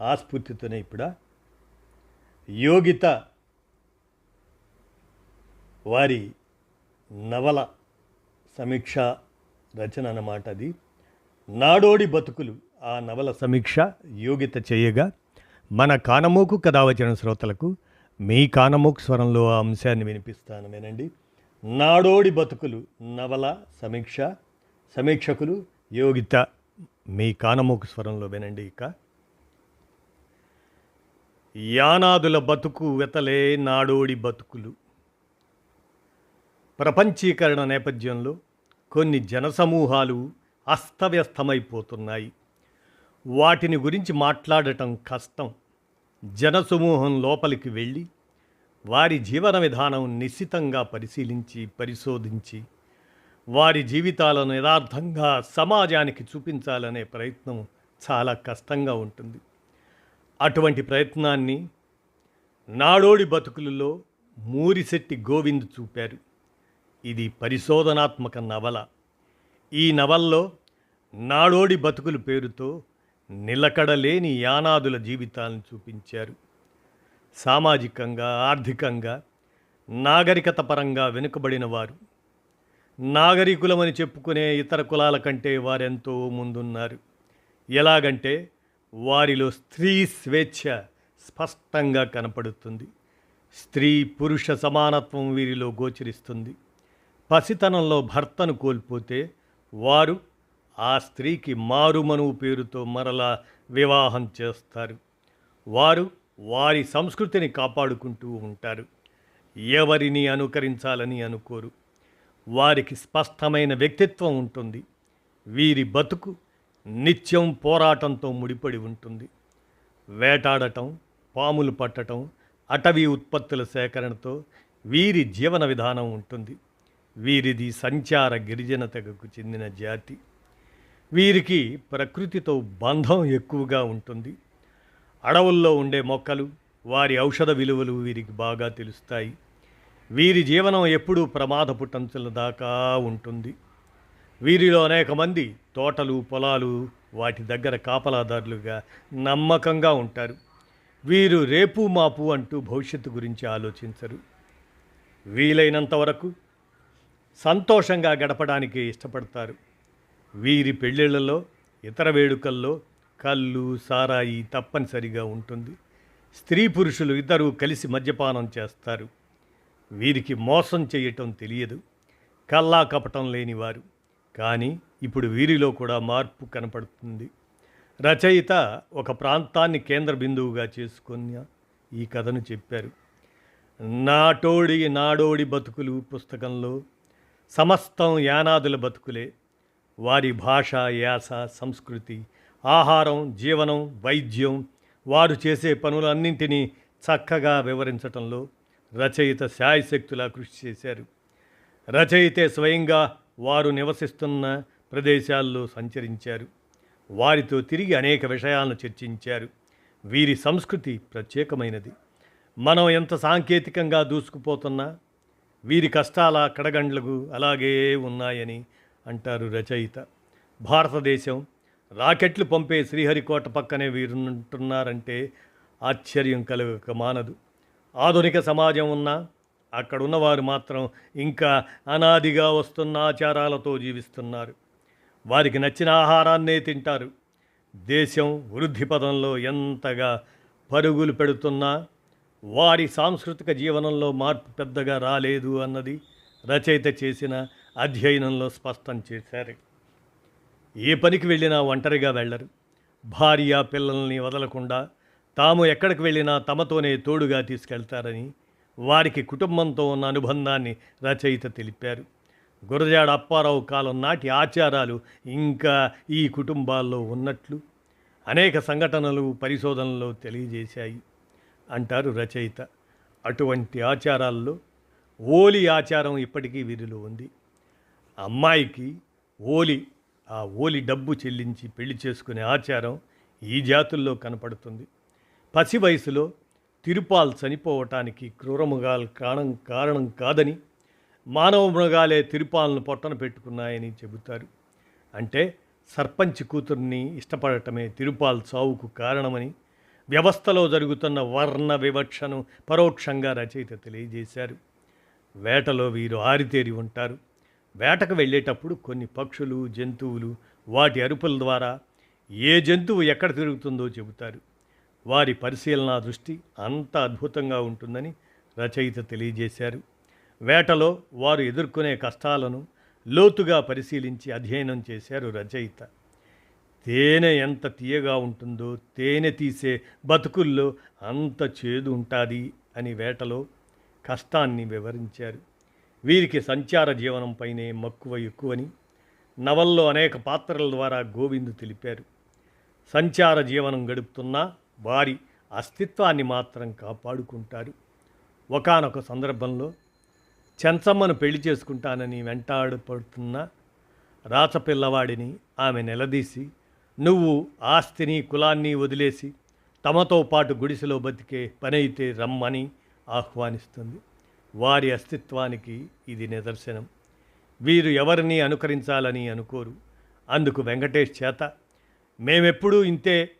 ఆస్ఫూర్తితోనే ఇప్పుడా? యోగిత వారి నవల సమీక్ష రచన అన్నమాట అది. నాడోడి బతుకులు ఆ నవల సమీక్ష యోగిత చేయగా మన కానమోకు కథ వచ్చిన శ్రోతలకు మీ కానమోకు స్వరంలో ఆ అంశాన్ని వినిపిస్తాను వినండి నాడోడి బతుకులు నవల సమీక్ష సమీక్షకులు యోగిత మీ కానమోకు స్వరంలో వినండి ఇక. యానాదుల బతుకు వెతలే నాడోడి బతుకులు. ప్రపంచీకరణ నేపథ్యంలో కొన్ని జనసమూహాలు అస్తవ్యస్తమైపోతున్నాయి. వాటిని గురించి మాట్లాడటం కష్టం. జనసమూహం లోపలికి వెళ్ళి వారి జీవన విధానం నిశ్చితంగా పరిశీలించి పరిశోధించి వారి జీవితాలను యథార్థంగా సమాజానికి చూపించాలనే ప్రయత్నం చాలా కష్టంగా ఉంటుంది. అటువంటి ప్రయత్నాన్ని నాడోడి బతుకులలో మూరిశెట్టి గోవింద్ చూపారు. ఇది పరిశోధనాత్మక నవల. ఈ నవల్లో నాడోడి బతుకులు పేరుతో నిలకడలేని యానాదుల జీవితాలను చూపించారు. సామాజికంగా ఆర్థికంగా నాగరికత పరంగా వెనుకబడిన వారు. నాగరికులమని చెప్పుకునే ఇతర కులాల కంటే వారెంతో ముందున్నారు. ఎలాగంటే వారిలో స్త్రీ స్వేచ్ఛ స్పష్టంగా కనపడుతుంది. స్త్రీ పురుష సమానత్వం వీరిలో గోచరిస్తుంది. పసితనంలో భర్తను కోల్పోతే వారు ఆ స్త్రీకి మారుమనువు పేరుతో మరలా వివాహం చేస్తారు. వారు వారి సంస్కృతిని కాపాడుకుంటూ ఉంటారు. ఎవరిని అనుకరించాలని అనుకోరు. వారికి స్పష్టమైన వ్యక్తిత్వం ఉంటుంది. వీరి బతుకు నిత్యం పోరాటంతో ముడిపడి ఉంటుంది. వేటాడటం పాములు పట్టటం అటవీ ఉత్పత్తుల సేకరణతో వీరి జీవన విధానం ఉంటుంది. వీరిది సంచార గిరిజన తెగకు చెందిన జాతి. వీరికి ప్రకృతితో బంధం ఎక్కువగా ఉంటుంది. అడవుల్లో ఉండే మొక్కలు వారి ఔషధ విలువలు వీరికి బాగా తెలుస్తాయి. వీరి జీవనం ఎప్పుడూ ప్రమాదపు టంచుల దాకా ఉంటుంది. వీరిలో అనేక మంది తోటలు పొలాలు వాటి దగ్గర కాపలాదారులుగా నమ్మకంగా ఉంటారు. వీరు రేపు మాపు అంటూ భవిష్యత్తు గురించి ఆలోచించరు. వీలైనంత వరకు సంతోషంగా గడపడానికి ఇష్టపడతారు. వీరి పెళ్ళిళ్ళలో ఇతర వేడుకల్లో కళ్ళు సారాయి తప్పనిసరిగా ఉంటుంది. స్త్రీ పురుషులు ఇద్దరూ కలిసి మద్యపానం చేస్తారు. వీరికి మోసం చేయటం తెలియదు. కల్లా కపటం లేనివారు. కానీ ఇప్పుడు వీరిలో కూడా మార్పు కనపడుతుంది. రచయిత ఒక ప్రాంతాన్ని కేంద్ర బిందువుగా చేసుకున్న ఈ కథను చెప్పారు. నాటోడి నాడోడి బతుకులు పుస్తకంలో సమస్తం యానాదుల బతుకులే. వారి భాష యాస సంస్కృతి ఆహారం జీవనం వైద్యం వారు చేసే పనులన్నింటినీ చక్కగా వివరించటంలో రచయిత శాయశక్తులా కృషి చేశారు. రచయితే స్వయంగా వారు నివసిస్తున్న ప్రదేశాల్లో సంచరించారు. వారితో తిరిగి అనేక విషయాలను చర్చించారు. వీరి సంస్కృతి ప్రత్యేకమైనది. మనం ఎంత సాంకేతికంగా దూసుకుపోతున్నా వీరి కష్టాల కడగండ్లకు అలాగే ఉన్నాయని అంటారు రచయిత. భారతదేశం రాకెట్లు పంపే శ్రీహరికోట పక్కనే వీరుంటున్నారంటే ఆశ్చర్యం కలగక మానదు. ఆధునిక సమాజం ఉన్నా అక్కడ ఉన్నవారు మాత్రం ఇంకా అనాదిగా వస్తున్న ఆచారాలతో జీవిస్తున్నారు. వారికి నచ్చిన ఆహారాన్నే తింటారు. దేశం వృద్ధి పదంలో ఎంతగా పరుగులు పెడుతున్నా వారి సాంస్కృతిక జీవనంలో మార్పు పెద్దగా రాలేదు అన్నది రచయిత చేసిన అధ్యయనంలో స్పష్టం చేశారు. ఏ పనికి వెళ్ళినా ఒంటరిగా వెళ్ళరు. భార్య పిల్లల్ని వదలకుండా తాము ఎక్కడికి వెళ్ళినా తమతోనే తోడుగా తీసుకెళ్తారని వారికి కుటుంబంతో ఉన్న అనుబంధాన్ని రచయిత తెలిపారు. గురజాడ అప్పారావు కాలం నాటి ఆచారాలు ఇంకా ఈ కుటుంబాల్లో ఉన్నట్లు అనేక సంఘటనలు పరిశోధనలు తెలియజేశాయి అంటారు రచయిత. అటువంటి ఆచారాల్లో ఓలి ఆచారం ఇప్పటికీ వీరిలో ఉంది. అమ్మాయికి ఓలి ఆ ఓలి డబ్బు చెల్లించి పెళ్ళి చేసుకునే ఆచారం ఈ జాతుల్లో కనపడుతుంది. పసి వయసులో తిరుపాల్ చనిపోవటానికి క్రూరమృగాలు కారణం కారణం కాదని మానవ మృగాలే తిరుపాలను పొట్టన పెట్టుకున్నాయని చెబుతారు. అంటే సర్పంచ్ కూతుర్ని ఇష్టపడటమే తిరుపాల్ చావుకు కారణమని వ్యవస్థలో జరుగుతున్న వర్ణ వివక్షను పరోక్షంగా రచయిత తెలియజేశారు. వేటలో వీరు ఆరితేరి ఉంటారు. వేటకు వెళ్ళేటప్పుడు కొన్ని పక్షులు జంతువులు వాటి అరుపుల ద్వారా ఏ జంతువు ఎక్కడ తిరుగుతుందో చెబుతారు. వారి పరిశీలన దృష్టి అంత అద్భుతంగా ఉంటుందని రచయిత తెలియజేశారు. వేటలో వారు ఎదుర్కొనే కష్టాలను లోతుగా పరిశీలించి అధ్యయనం చేశారు రచయిత. తేనె ఎంత తీయగా ఉంటుందో తేనె తీసే బతుకుల్లో అంత చేదు ఉంటుంది అని వేటలో కష్టాన్ని వివరించారు. వీరికి సంచార జీవనంపైనే మక్కువ ఎక్కువని నవల్లో అనేక పాత్రల ద్వారా గోవిందు తెలిపారు. సంచార జీవనం గడుపుతున్నా వారి అస్తిత్వాన్ని మాత్రం కాపాడుకుంటారు. ఒకానొక సందర్భంలో చెంచమ్మను పెళ్ళి చేసుకుంటానని వెంటాడపడుతున్న రాచపిల్లవాడిని ఆమె నిలదీసి నువ్వు ఆస్తిని కులాన్ని వదిలేసి తమతో పాటు గుడిసెలో బతికే పనైతే రమ్మని ఆహ్వానిస్తుంది. వారి అస్తిత్వానికి ఇది నిదర్శనం. వీరు ఎవరిని అనుకరించాలని అనుకోరు. అందుకు వెంకటేష్ చేత మేమెప్పుడూ ఇంతే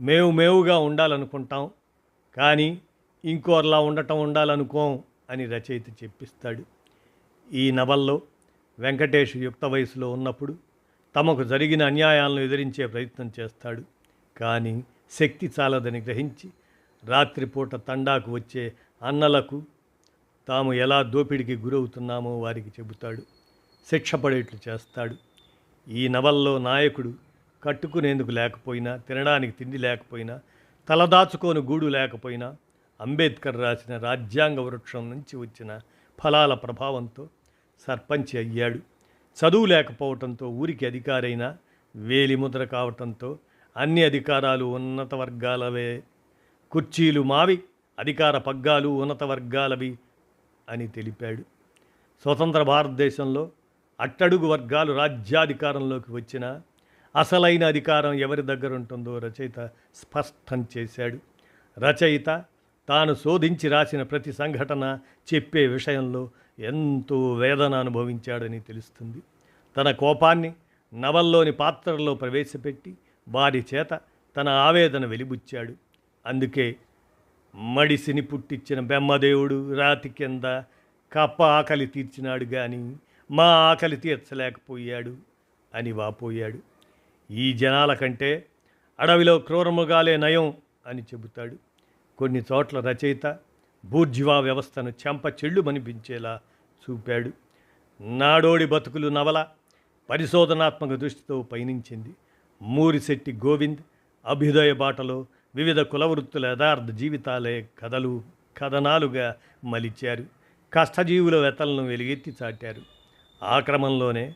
మేము మేవుగా ఉండాలనుకుంటాం కానీ ఇంకోర్లా ఉండటం ఉండాలనుకోం అని రచయిత చెప్పిస్తాడు. ఈ నవల్లో వెంకటేష్ యుక్త వయసులో ఉన్నప్పుడు తమకు జరిగిన అన్యాయాలను ఎదిరించే ప్రయత్నం చేస్తాడు. కానీ శక్తి చాలదని గ్రహించి రాత్రిపూట తండాకు వచ్చే అన్నలకు తాము ఎలా దోపిడికి గురవుతున్నామో వారికి చెబుతాడు. శిక్ష పడేట్లు చేస్తాడు. ఈ నవల్లో నాయకుడు కట్టుకునేందుకు లేకపోయినా తినడానికి తిండి లేకపోయినా తలదాచుకోని గూడు లేకపోయినా అంబేద్కర్ రాసిన రాజ్యాంగ వృక్షం నుంచి వచ్చిన ఫలాల ప్రభావంతో సర్పంచ్ అయ్యాడు. చదువు లేకపోవటంతో ఊరికి అధికారైన వేలిముద్ర కావటంతో అన్ని అధికారాలు ఉన్నత వర్గాలవే. కుర్చీలు మావి అధికార పగ్గాలు ఉన్నత వర్గాలవి అని తెలిపాడు. స్వతంత్ర భారతదేశంలో అట్టడుగు వర్గాలు రాజ్యాధికారంలోకి వచ్చిన అసలైన అధికారం ఎవరి దగ్గర ఉంటుందో రచయిత స్పష్టం చేశాడు. రచయిత తాను శోధించి రాసిన ప్రతి సంఘటన చెప్పే విషయంలో ఎంతో వేదన అనుభవించాడని తెలుస్తుంది. తన కోపాన్ని నవల్లోని పాత్రల్లో ప్రవేశపెట్టి వారి చేత తన ఆవేదన వెలిబుచ్చాడు. అందుకే మడిసిని పుట్టించిన బెమ్మదేవుడు రాతి కింద కప్ప ఆకలి తీర్చినాడు కానీ మా ఆకలి తీర్చలేకపోయాడు అని వాపోయాడు. ఈ జనాల కంటే అడవిలో క్రూరమృగాలే నయం అని చెబుతాడు. కొన్ని చోట్ల రచయిత బూర్జివా వ్యవస్థను చెంప చెళ్ళు మనిపించేలా చూపాడు. నాడోడి బతుకులు నవల పరిశోధనాత్మక దృష్టితో పయనించింది. మూరిశెట్టి గోవింద్ అభ్యుదయ బాటలో వివిధ కులవృత్తుల యథార్థ జీవితాలే కథలు కథనాలుగా మలిచారు. కష్టజీవుల వెతలను వెలుగెత్తి చాటారు. ఆ క్రమంలోనే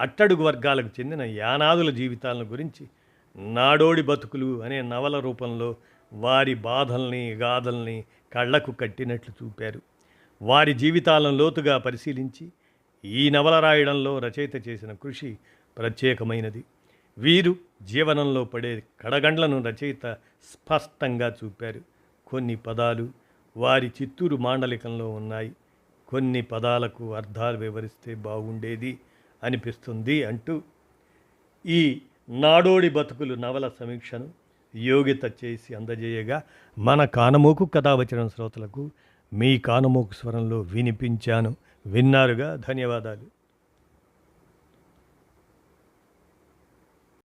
అట్టడుగు వర్గాలకు చెందిన యానాదుల జీవితాలను గురించి నాడోడి బతుకులు అనే నవల రూపంలో వారి బాధల్ని గాథల్ని కళ్ళకు కట్టినట్లు చూపారు. వారి జీవితాలను లోతుగా పరిశీలించి ఈ నవల రాయడంలో రచయిత చేసిన కృషి ప్రత్యేకమైనది. వీరు జీవనంలో పడే కడగండ్లను రచయిత స్పష్టంగా చూపారు. కొన్ని పదాలు వారి చిత్తూరు మాండలికంలో ఉన్నాయి. కొన్ని పదాలకు అర్థాలు వివరిస్తే బాగుండేది. అనిపిస్తుంది అంటూ ఈ నాడోడి బతుకులు నవల సమీక్షను యోగ్యత చేసి అందజేయగా మన కానమోకు కథావచనం శ్రోతలకు మీ కానమోకు స్వరంలో వినిపించాను. విన్నారుగా? ధన్యవాదాలు.